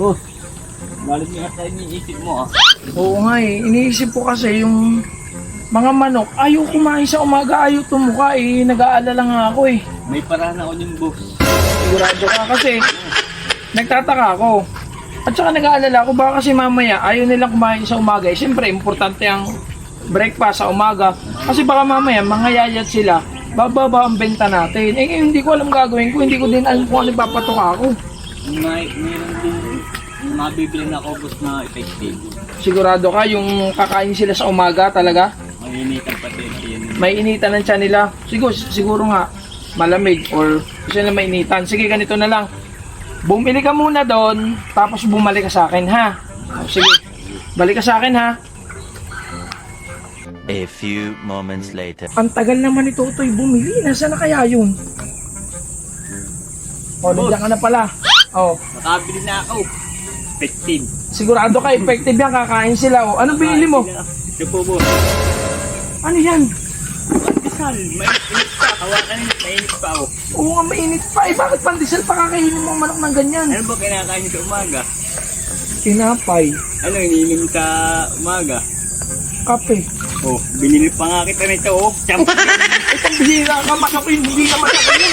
Boss, galit nga sa iniisip mo ah. Oo nga eh, iniisip ko kasi yung mga manok, ayaw kumain sa umaga, ayaw tumuka eh, nag-aalala nga ako eh. May paraan ako din boss. Sigurado ka kasi nagtataka ako. At saka nag-aalala ako baka kasi mamaya ayaw nilang kumain sa umaga. Eh, Siyempre, importante ang breakfast sa umaga. Kasi baka mamaya mangyayat sila, bababa ang benta natin. Eh hindi ko alam gagawin ko, hindi ko din alam kung ano ipapatuka ako. May, mayroon din mabibili na ako boss na effective. Sigurado ka yung kakain sila sa umaga talaga? Mainitan pati yun. May initan ng tiyan nila. Siguro, siguro nga, malamig or gusto nila mainitan. Sige, ganito na lang. Bumili ka muna doon, tapos bumalik ka sa akin, ha? Sige, balik ka sa akin, ha? A few moments later. Ang tagal naman ni Totoy bumili. Nasaan na kaya yun? O, nandiyan ka na pala. O, Nakabili na ako. Effective. sigurado ka, effective yan, kakain sila. O, anong binili mo? Ito po boss. Ano yan? Pandesal, mainit pa. Hawakan nyo, mainit pa ako. Oo nga, mainit pa. Eh, bakit pandesal pa kakainin mo ang manok ng ganyan? Ano ba kinakain sa umaga? Tinapay, Ano, iniinom sa umaga? kape. Oh, binili pa nga kita nito oh. Champ. Itong bihira ka, manok yun, hindi naman ako yun.